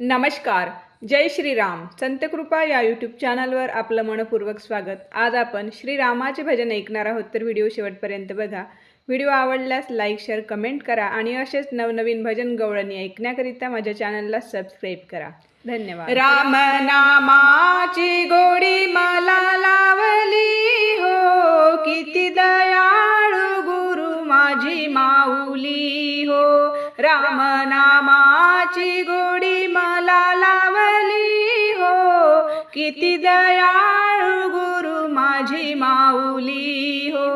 नमस्कार जय श्रीराम. संतकृपा या यूट्यूब चॅनलवर आपलं मनपूर्वक स्वागत. आज आपण श्रीरामाचे भजन ऐकणार आहोत तर व्हिडिओ शेवटपर्यंत बघा. व्हिडिओ आवडल्यास लाईक शेअर कमेंट करा आणि असेच नवनवीन भजन गवळणी ऐकण्याकरिता माझ्या चॅनलला सबस्क्राईब करा. धन्यवाद. राम नामाची गोडी मला लावली हो किती दया किती दयाळू गुरु माझी माऊली हो.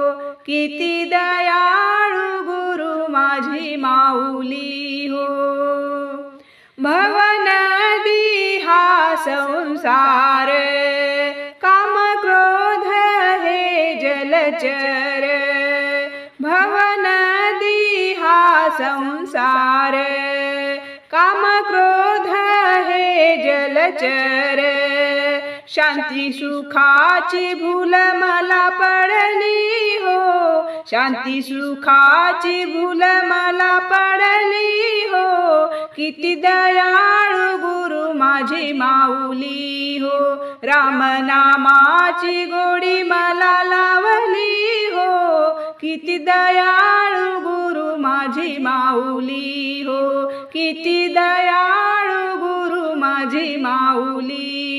किती दयाळू गुरु माझी माऊली हो. भवन हा संसार काम क्रोध हे जलचर भवन हा संसार काम क्रोध हे जलचर शांती सुखाची भूल मला पडली हो. शांती सुखाची भूल मला पडली हो. किती दयाळू गुरु माझी माऊली हो. राम नामाची गोडी मला लावली हो. किती दयाळू गुरु माझी माऊली हो. किती दयाळू गुरु माझी माऊली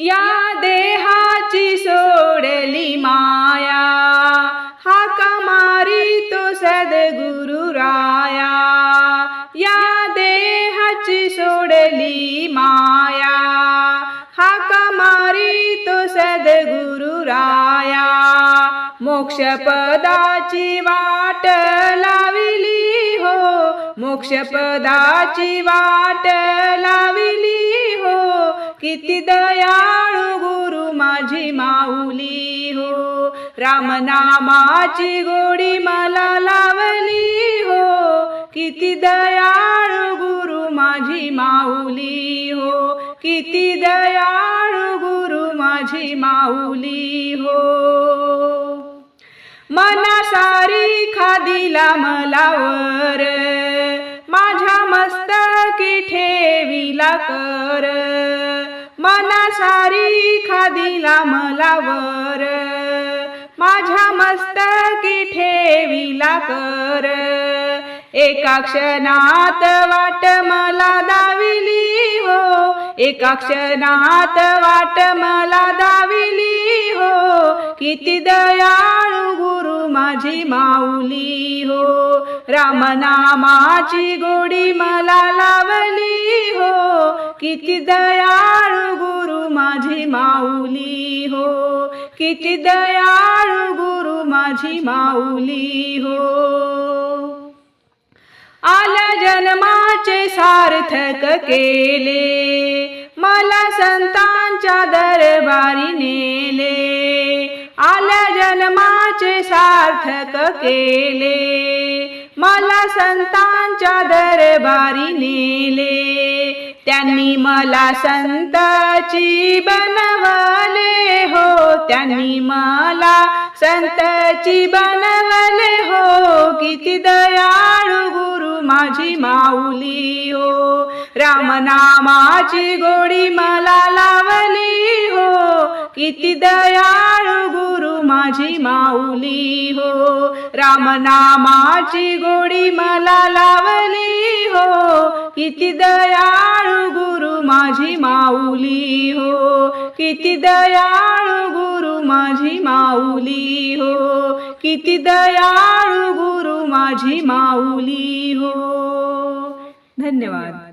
या देहाची सोडली माया हा कमारी तो सद्गुरु राया. या देहाची सोडली माया हा कमारी तो सद्गुरु राया. मोक्षपदाची वाट लाविली हो मोक्षपदाची वाट लाविली हो किती दयाळू गुरु माझी माऊली हो. रामनामाची गोडी मला लावली हो. किती दयाळू गुरु माझी माऊली हो. किती दयाळू गुरु माझी माऊली हो. मना सारी खादिला मलावर माझ्या मस्तकी ठेवीला कर. मना सारी खादिला मलावर. माझ्या मस्तकी ठेविला कर. एका क्षणात वाट मला दाविली हो. एका क्षणात वाट मला दावी किती दयाळू गुरु माझी माऊली हो. रामनामाची गोडी मला लावली हो. किती दयाळू गुरु माझी माऊली हो. किती दयाळू गुरु माझी माऊली हो. आल्या जन्माचे सार्थक केले. मला संतांच्या दरबारी नेले. आल्या जन्माचे सार्थक केले. मला संतांच्या दरबारी नेले. त्यांनी मला संताची बनवले हो. त्यांनी मला संताची बनवले हो. किती दयाळू गुरु माझी माऊली हो. रामनामाची गोडी मला लावली हो. किती दयाळू माझी माऊली हो रामनामाची गोडी मला लावली हो. किती दयाळू गुरु माझी माऊली हो किती दयाळू गुरु माझी माऊली हो. किती दयाळू गुरु माझी माऊली हो. धन्यवाद.